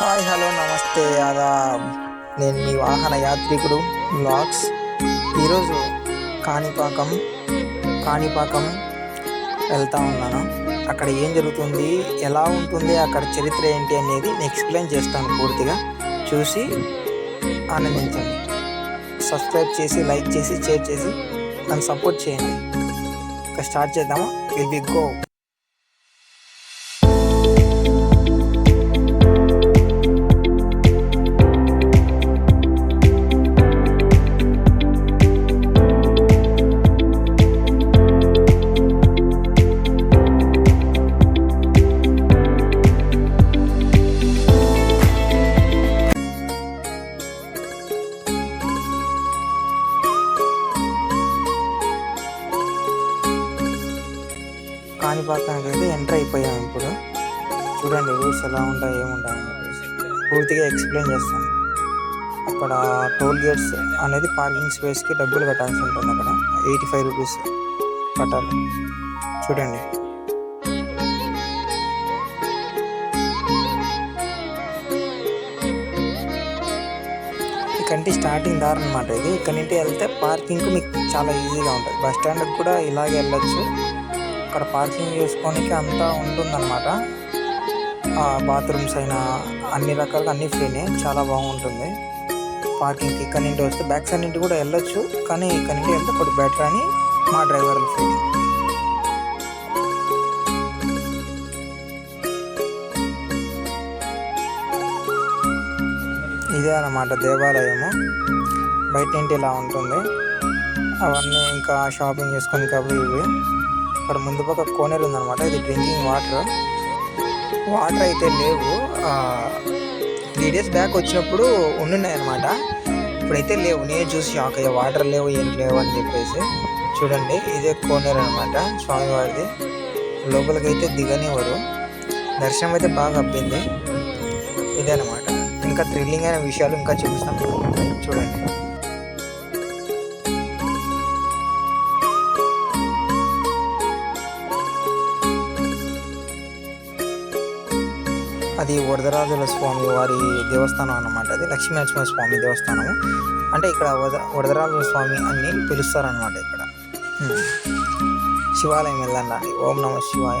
Hi hello నమస్తే అదా నేను మీ వాహన యాత్రికుడు బ్లాగ్స్ ఈరోజు కాణిపాకం కాణిపాకం వెళ్తా ఉన్నాను. అక్కడ ఏం జరుగుతుంది ఎలా ఉంటుంది అక్కడ చరిత్ర ఏంటి అనేది నేను ఎక్స్ప్లెయిన్ చేస్తాను పూర్తిగా. చూసి ఆనందించండి. సబ్స్క్రైబ్ చేసి లైక్ చేసి షేర్ చేసి నన్ను సపోర్ట్ చేయండి. ఇంకా స్టార్ట్ చేద్దామా? విల్ బి గో కాణిపాకానికి అయితే ఎంటర్ అయిపోయాం ఇప్పుడు. చూడండి రూట్స్ ఎలా ఉంటాయి ఏముంటాయి పూర్తిగా ఎక్స్ప్లెయిన్ చేస్తాను. అక్కడ టోల్ గేట్స్ అనేది పార్కింగ్ స్పేస్కి డబ్బులు కట్టాల్సి ఉంటుంది అక్కడ. ఎయిటీ ఫైవ్ రూపీస్ కట్టాలి. చూడండి. ఇక్కడి స్టార్టింగ్ దారి అనమాట ఇది. ఇక్కడ నుండి వెళ్తే పార్కింగ్ మీకు చాలా ఈజీగా ఉంటుంది. బస్ స్టాండ్కి కూడా ఇలాగే వెళ్ళొచ్చు. అక్కడ పార్కింగ్ చేసుకోనికి అంతా ఉంటుందన్నమాట. బాత్రూమ్స్ అయినా అన్ని రకాలుగా అన్ని ఫ్రీనే చాలా బాగుంటుంది. పార్కింగ్కి ఇక్కడ నుండి వస్తే బ్యాక్ సైడ్ నుండి కూడా వెళ్ళొచ్చు కానీ ఇక్కడ నుండి వెళ్తే కొద్ది బెటర్ అని మా డ్రైవర్ల ఫీలింగ్ ఇదే అన్నమాట దేవాలయము. బయట నుండి ఇలా ఉంటుంది. అవన్నీ ఇంకా షాపింగ్ చేసుకొని కాబట్టి ఇవి. ఇక్కడ ముందు పక్క కోనేరు ఉందన్నమాట. ఇది డ్రింకింగ్ వాటర్. వాటర్ అయితే లేవు. త్రీ డేస్ బ్యాక్ వచ్చినప్పుడు ఉండున్నాయి అనమాట ఇప్పుడైతే లేవు. నేను చూసి షాక్ అయ్యా వాటర్ లేవు ఏం లేవు అని చెప్పేసి చూడండి. ఇదే కోనేరు అనమాట స్వామివారిది. లోపలికి అయితే దిగనివ్వరు. దర్శనం అయితే బాగా అబ్బింది. ఇదే అనమాట ఇంకా థ్రిల్లింగ్ అయిన విషయాలు ఇంకా చూపిస్తాం. చూడండి. అది వరదరాజుల స్వామి వారి దేవస్థానం అన్నమాట. అది లక్ష్మీనరసింహ స్వామి దేవస్థానము. అంటే ఇక్కడ వద వరదరాజుల స్వామి అని పిలుస్తారనమాట ఇక్కడ. శివాలయం వెళ్ళండి. ఓం నమ శివాయ.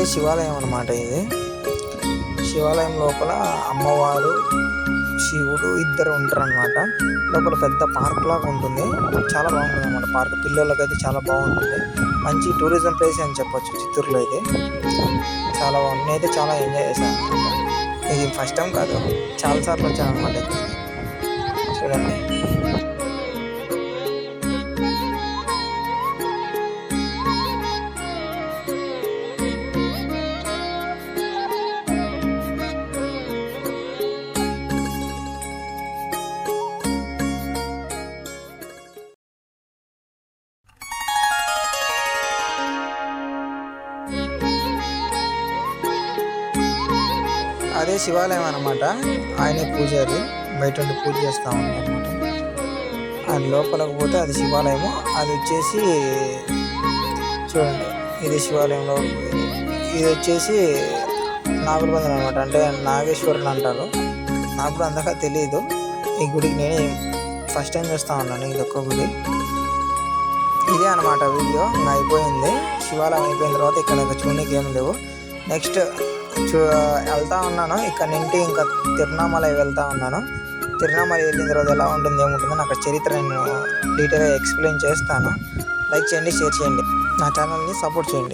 ఇదే శివాలయం అన్నమాట ఇది. శివాలయం లోపల అమ్మవారు శివుడు ఇద్దరు ఉంటారు అనమాట లోపల పెద్ద పార్క్ లాగా ఉంటుంది. చాలా బాగుంటుంది అనమాట పార్క్. పిల్లలకి అయితే చాలా బాగుంటుంది. మంచి టూరిజం ప్లేస్ అని చెప్పొచ్చు చిత్తూరులో అయితే. చాలా బాగుంది. నేనైతే చాలా ఎంజాయ్ చేశాను ఇది ఫస్ట్ టైం కాదు. చాలా సార్లు వచ్చాను అనమాట చూడండి. అదే శివాలయం అనమాట ఆయనే పూజారి. బయట ఉండి పూజ చేస్తూ ఉంటారన్నమాట ఆయన లోపలకు పోతే అది శివాలయము. అది వచ్చేసి చూడండి. ఇది శివాలయంలో ఇది వచ్చేసి నాగులబంధన అనమాట అంటే నాగేశ్వరుడు అంటారు. నాకు కూడా తెలియదు ఈ గుడికి నేనే ఫస్ట్ టైం చూస్తా ఉన్నాను. ఇది ఒక్క గుడి. ఇదే అనమాట వీడియో. ఇంకా అయిపోయింది. శివాలయం అయిపోయిన తర్వాత ఇక్కడ చూడడానికి ఏం లేవు. నెక్స్ట్ చూ వెళ్తా ఉన్నాను. ఇక్కడ నుండి ఇంకా తిరునామలై వెళ్తా ఉన్నాను. తిరునామలై వెళ్ళిన తర్వాత ఎలా ఉంటుంది ఏముంటుందో అక్కడ చరిత్ర నేను డీటెయిల్గా ఎక్స్ప్లెయిన్ చేస్తాను. లైక్ చేయండి షేర్ చేయండి. నా ఛానల్ని సపోర్ట్ చేయండి.